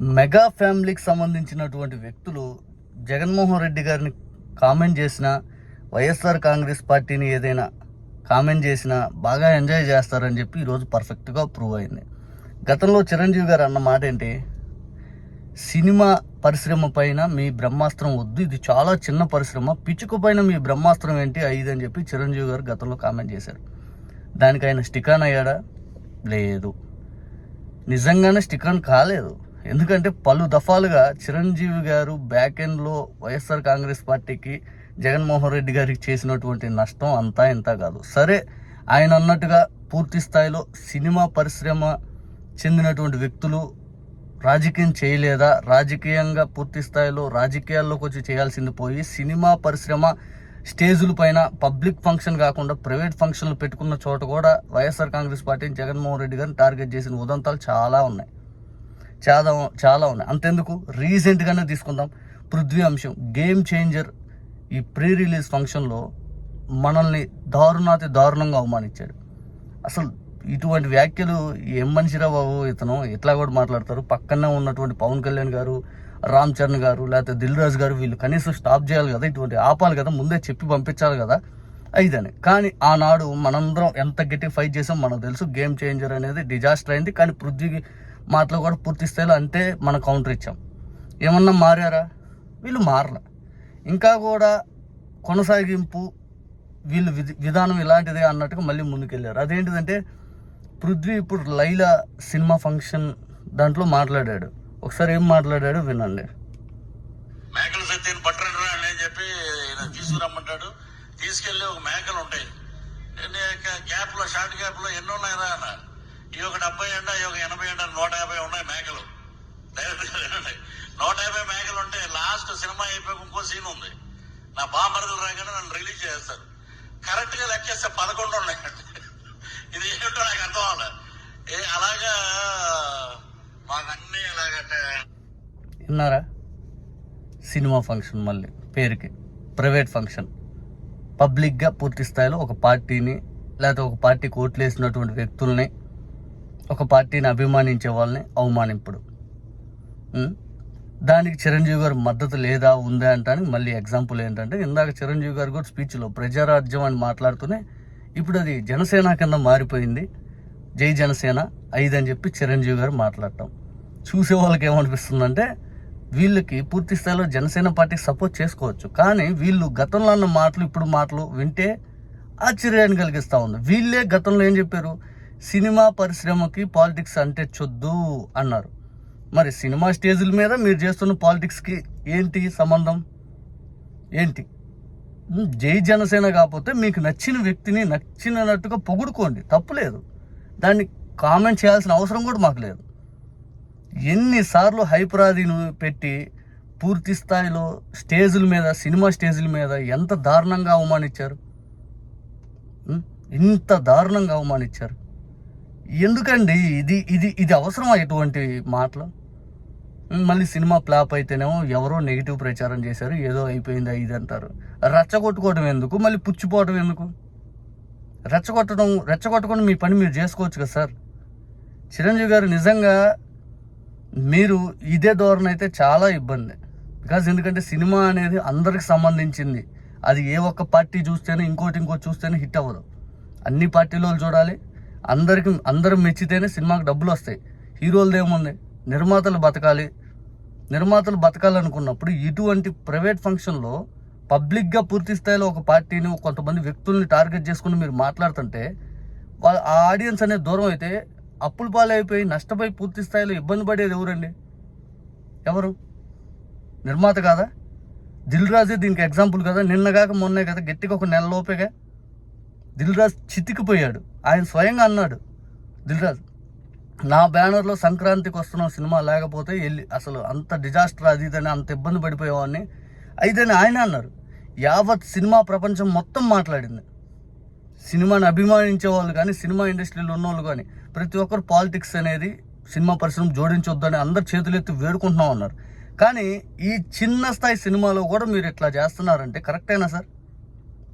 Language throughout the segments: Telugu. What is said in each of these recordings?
మెగా ఫ్యామిలీకి సంబంధించినటువంటి వ్యక్తులు జగన్మోహన్ రెడ్డి గారిని కామెంట్ చేసిన వైఎస్ఆర్ కాంగ్రెస్ పార్టీని ఏదైనా కామెంట్ చేసినా బాగా ఎంజాయ్ చేస్తారని చెప్పి ఈరోజు పర్ఫెక్ట్గా ప్రూవ్ అయింది. గతంలో చిరంజీవి గారు అన్న మాట ఏంటి? సినిమా పరిశ్రమ పైన మీ బ్రహ్మాస్త్రం వద్దు ఇది చాలా చిన్న పరిశ్రమ పిచ్చుకు పైన మీ బ్రహ్మాస్త్రం ఏంటి ఐదు అని చెప్పి చిరంజీవి గారు గతంలో కామెంట్ చేశారు. దానికి ఆయన స్టికాన్ అయ్యాడా? లేదు. నిజంగానే స్టికాన్ కాలేదు. ఎందుకంటే పలు దఫాలుగా చిరంజీవి గారు బ్యాక్ ఎండ్లో వైఎస్ఆర్ కాంగ్రెస్ పార్టీకి జగన్మోహన్ రెడ్డి గారికి చేసినటువంటి నష్టం అంతా ఇంత కాదు. సరే ఆయన అన్నట్టుగా పూర్తి స్థాయిలో సినిమా పరిశ్రమ చెందినటువంటి వ్యక్తులు రాజకీయం చేయలేదా? రాజకీయంగా పూర్తి స్థాయిలో రాజకీయాల్లోకి వచ్చి చేయాల్సింది పోయి సినిమా పరిశ్రమ స్టేజుల పైన పబ్లిక్ ఫంక్షన్ కాకుండా ప్రైవేట్ ఫంక్షన్లు పెట్టుకున్న చోట కూడా వైఎస్ఆర్ కాంగ్రెస్ పార్టీని జగన్మోహన్ రెడ్డి గారిని టార్గెట్ చేసిన ఉదంతాలు చాలా ఉన్నాయి. చాలా చాలా ఉన్నాయి. అంతెందుకు? రీసెంట్గానే తీసుకుందాం. పృథ్వీ అంశం. గేమ్ చేంజర్ ఈ ప్రీ రిలీజ్ ఫంక్షన్లో మనల్ని దారుణాతి దారుణంగా అవమానించాడు. అసలు ఇటువంటి వ్యాఖ్యలు ఏం మనిషిరా బాబు ఇతను? ఇట్లా కూడా మాట్లాడతారు? పక్కనే ఉన్నటువంటి పవన్ కళ్యాణ్ గారు రామ్ చరణ్ గారు లేకపోతే దిల్ రాజు గారు వీళ్ళు కనీసం స్టాప్ చేయాలి కదా? ఇటువంటి ఆపాలి కదా? ముందే చెప్పి పంపించాలి కదా? అయిదని కానీ ఆనాడు మనందరం ఎంత గట్టి ఫైట్ చేసాం మనకు తెలుసు. గేమ్ చేంజర్ అనేది డిజాస్టర్ అయింది. కానీ పృథ్వీ మాటలు కూడా పూర్తి స్థాయిలో అంతే మనం కౌంటర్ ఇచ్చాం. ఏమన్నా మారారా? వీళ్ళు మారల. ఇంకా కూడా కొనసాగింపు వీళ్ళు విధి విధానం ఇలాంటిదే అన్నట్టుగా మళ్ళీ ముందుకెళ్ళారు. అదేంటిదంటే పృథ్వీ ఇప్పుడు లైలా సినిమా ఫంక్షన్ దాంట్లో మాట్లాడాడు. ఒకసారి ఏం మాట్లాడాడు వినండి. మేకలు సత్యని పట్టరా అని చెప్పి తీసుకురమ్మంటాడు. తీసుకెళ్ళి ఒక మేకలు ఉంటాయి. గ్యాప్లో షార్ట్ గ్యాప్లో ఎన్నో ఉన్నాయరా అన్న. ఈ ఒక డెబ్బై ఎండ ఈ ఒక ఎనభై ఎండ నూట యాభై ఉన్నాయి మేకలు డైరెక్ట్గా వినండి. నూట యాభై మేకలు ఉంటే లాస్ట్ సినిమా అయిపోయి ఇంకో సీన్ ఉంది నా బామరదలు రాగానే నన్ను రిలీజ్ చేస్తారు కరెక్ట్గా లెక్కేస్తే పదకొండు ఉన్నాయండి ఇది ఏంటో నాకు అర్థం అవ్వాలి ఏ అలాగా మాకు అన్ని ఇలాగంటే విన్నారా? సినిమా ఫంక్షన్ మళ్ళీ పేరుకి. Private function. పబ్లిక్గా పూర్తి స్థాయిలో ఒక పార్టీని లేకపోతే ఒక పార్టీకి ఓట్లు వేసినటువంటి వ్యక్తుల్ని ఒక పార్టీని అభిమానించే వాళ్ళని అవమానింపుడు. దానికి చిరంజీవి గారు మద్దతు లేదా ఉందా అంటానికి మళ్ళీ ఎగ్జాంపుల్ ఏంటంటే ఇందాక చిరంజీవి గారు కూడా స్పీచ్లో ప్రజారాజ్యం అని మాట్లాడుతూనే ఇప్పుడు అది జనసేన కింద మారిపోయింది. జై జనసేన ఐదు అని చెప్పి చిరంజీవి గారు మాట్లాడటం. చూసే వాళ్ళకి ఏమనిపిస్తుందంటే వీళ్ళకి పూర్తి స్థాయిలో జనసేన పార్టీ సపోర్ట్ చేసుకోవచ్చు. కానీ వీళ్ళు గతంలో అన్న మాటలు ఇప్పుడు మాటలు వింటే ఆశ్చర్యాన్ని కలిగిస్తూ ఉంది. వీళ్ళే గతంలో ఏం చెప్పారు? సినిమా పరిశ్రమకి పాలిటిక్స్ అంటే చొద్దు అన్నారు. మరి సినిమా స్టేజుల మీద మీరు చేస్తున్న పాలిటిక్స్కి ఏంటి సంబంధం? ఏంటి? జై జనసేన కాకపోతే మీకు నచ్చిన వ్యక్తిని నచ్చినట్టుగా పొగుడుకోండి. తప్పులేదు దాన్ని కామెంట్ చేయాల్సిన అవసరం కూడా మాకు లేదు. ఎన్నిసార్లు హైపరాదిను పెట్టి పూర్తి స్థాయిలో స్టేజుల మీద సినిమా స్టేజుల మీద ఎంత దారుణంగా అవమానించారు? ఇంత దారుణంగా అవమానించారు. ఎందుకండి ఇది ఇది ఇది అవసరమా ఇటువంటి మాటలు? మళ్ళీ సినిమా ఫ్లాప్ అయితేనేమో ఎవరో నెగిటివ్ ప్రచారం చేశారు ఏదో అయిపోయింది ఇది అంటారు. రెచ్చగొట్టుకోవడం ఎందుకు? మళ్ళీ పుచ్చిపోవడం ఎందుకు? రెచ్చగొట్టడం రెచ్చగొట్టకుండా మీ పని మీరు చేసుకోవచ్చు కదా సార్? చిరంజీవి గారు నిజంగా మీరు ఇదే ధోరణి అయితే చాలా ఇబ్బంది. బికాజ్ ఎందుకంటే సినిమా అనేది అందరికి సంబంధించింది. అది ఏ ఒక్క పార్టీ చూస్తేనే ఇంకోటి ఇంకోటి చూస్తేనే హిట్ అవ్వదు. అన్ని పార్టీలో చూడాలి. అందరికి అందరూ మెచ్చితేనే సినిమాకి డబ్బులు వస్తాయి. హీరోలది ఏముంది? నిర్మాతలు బతకాలి. నిర్మాతలు బతకాలనుకున్నప్పుడు ఇటువంటి ప్రైవేట్ ఫంక్షన్లో పబ్లిక్గా పూర్తి స్థాయిలో ఒక పార్టీని కొంతమంది వ్యక్తుల్ని టార్గెట్ చేసుకుని మీరు మాట్లాడుతుంటే వాళ్ళ ఆ ఆడియన్స్ అనేది దూరం అయితే అప్పుల పాలైపోయి నష్టపోయి పూర్తి స్థాయిలో ఇబ్బంది పడేది ఎవరండి? ఎవరు? నిర్మాత కాదా? దిల్ రాజే దీనికి ఎగ్జాంపుల్ కదా. నిన్నగాక మొన్నే కదా. గట్టిగా ఒక నెల లోపేగా దిల్ రాజ్ చితికిపోయాడు. ఆయన స్వయంగా అన్నాడు దిల్ రాజ్ నా బ్యానర్లో సంక్రాంతికి వస్తున్న సినిమా లేకపోతే వెళ్ళి అసలు అంత డిజాస్టర్ అది ఇదని అంత ఇబ్బంది పడిపోయేవాడిని. అయితేనే ఆయన అన్నారు యావత్ సినిమా ప్రపంచం మొత్తం మాట్లాడింది. సినిమాని అభిమానించే వాళ్ళు కానీ సినిమా ఇండస్ట్రీలో ఉన్న వాళ్ళు కానీ ప్రతి ఒక్కరు పాలిటిక్స్ అనేది సినిమా పరిశ్రమ జోడించొద్దని అందరు చేతులెత్తి వేడుకుంటున్నాం అన్నారు. కానీ ఈ చిన్న స్థాయి సినిమాలో కూడా మీరు ఇట్లా చేస్తున్నారంటే కరెక్టేనా సార్?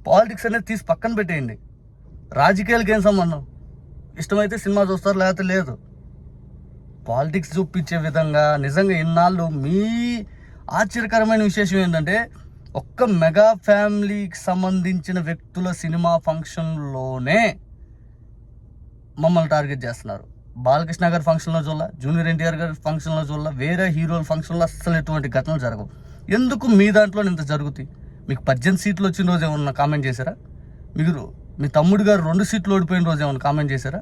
పాలిటిక్స్ అనేది తీసి పక్కన పెట్టేయండి. రాజకీయాలకు ఏం సంబంధం? ఇష్టమైతే సినిమా చూస్తారు లేకపోతే లేదు. పాలిటిక్స్ చూపించే విధంగా నిజంగా ఇన్నాళ్ళు మీ ఆశ్చర్యకరమైన విశేషం ఏంటంటే ఒక్క మెగా ఫ్యామిలీకి సంబంధించిన వ్యక్తుల సినిమా ఫంక్షన్లోనే మమ్మల్ని టార్గెట్ చేస్తున్నారు. బాలకృష్ణ గారి ఫంక్షన్లో చూడాల జూనియర్ ఎన్టీఆర్ గారి ఫంక్షన్లో చూడాల వేరే హీరోల ఫంక్షన్లో అస్సలు ఎటువంటి ఘటనలు జరగవు. ఎందుకు మీ దాంట్లో ఇంత జరుగుతాయి? మీకు పద్దెనిమిది సీట్లు వచ్చిన రోజు ఏమన్నా కామెంట్ చేశారా? మీరు మీ తమ్ముడు గారు రెండు సీట్లు ఓడిపోయిన రోజు ఏమన్నా కామెంట్ చేశారా?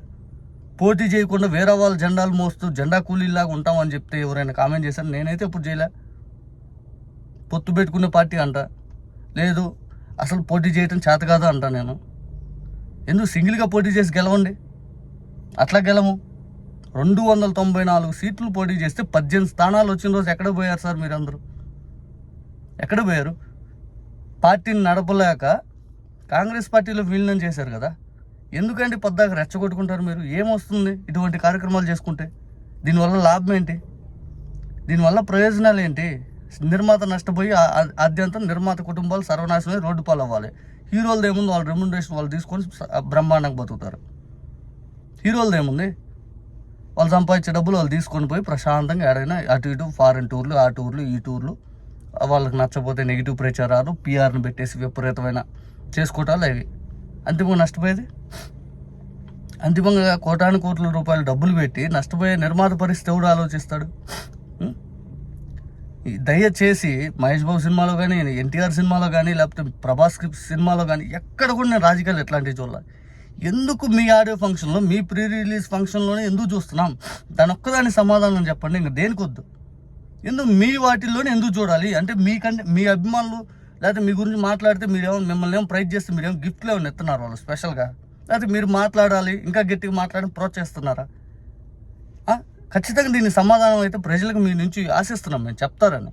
పోటీ చేయకుండా వేరే వాళ్ళ జెండాలు మోస్తూ జెండా కూలీలాగా ఉంటామని చెప్తే ఎవరైనా కామెంట్ చేశారు? నేనైతే ఇప్పుడు చేయలే. పొత్తు పెట్టుకునే పార్టీ అంట. లేదు అసలు పోటీ చేయటం చేత కాదు అంట నేను. ఎందుకు సింగిల్గా పోటీ చేసి గెలవండి? అట్లా గెలము. రెండు వందల తొంభై నాలుగు సీట్లు పోటీ చేస్తే పద్దెనిమిది స్థానాలు వచ్చిన రోజు ఎక్కడ పోయారు సార్ మీరందరూ? ఎక్కడ పోయారు? పార్టీని నడపలేక కాంగ్రెస్ పార్టీలో విలీనం చేశారు కదా. ఎందుకండి పొద్దాక రెచ్చగొట్టుకుంటారు మీరు? ఏమొస్తుంది ఇటువంటి కార్యక్రమాలు చేసుకుంటే? దీనివల్ల లాభం ఏంటి? దీనివల్ల ప్రయోజనాలు ఏంటి? నిర్మాత నష్టపోయి అద్యంతం నిర్మాత కుటుంబాలు సర్వనాశనం రోడ్డు పాలు అవ్వాలి హీరోలది ఏముంది? వాళ్ళ రెమ్యునరేషన్ వాళ్ళు తీసుకొని బ్రహ్మాండంగా బతుకుతారు. హీరోలది ఏముంది? వాళ్ళు సంపాదించే డబ్బులు వాళ్ళు తీసుకొని పోయి ప్రశాంతంగా ఎడైనా అటు ఇటు ఫారెన్ టూర్లు ఆ టూర్లు ఈ టూర్లు వాళ్ళకి నచ్చపోతే నెగిటివ్ ప్రచారాలు పిఆర్ని పెట్టేసి విపరీతమైన చేసుకోవటాలు అవి. అంతిమంగా నష్టపోయేది? అంతిమంగా కోటాను కోట్ల రూపాయలు డబ్బులు పెట్టి నష్టపోయే నిర్మాత పరిస్థితి ఎవడు ఆలోచిస్తాడు? దయచేసి మహేష్ బాబు సినిమాలో కానీ ఎన్టీఆర్ సినిమాలో కానీ లేకపోతే ప్రభాస్ సినిమాలో కానీ ఎక్కడ కూడా నేను రాజకీయాలు ఎట్లాంటివి చూడాలి. ఎందుకు మీ ఆడియో ఫంక్షన్లో మీ ప్రీ రిలీజ్ ఫంక్షన్లోనే ఎందుకు చూస్తున్నాం? దాని ఒక్కదాని సమాధానం చెప్పండి ఇంకా దేనికి వద్దు? ఎందుకు మీ వాటిల్లోనే ఎందుకు చూడాలి? అంటే మీకంటే మీ అభిమానులు లేకపోతే మీ గురించి మాట్లాడితే మీరేమో మిమ్మల్ని ఏమో ప్రైజ్ చేస్తే మీరేమో గిఫ్ట్లు ఏమైనా ఇస్తున్నారు వాళ్ళు స్పెషల్గా. లేకపోతే మీరు మాట్లాడాలి ఇంకా గట్టిగా మాట్లాడి ప్రోత్సహిస్తున్నారా? ఖచ్చితంగా దీని సమాధానం అయితే ప్రజలకు మీ నుంచి ఆశిస్తున్నాం మేము చెప్తారని.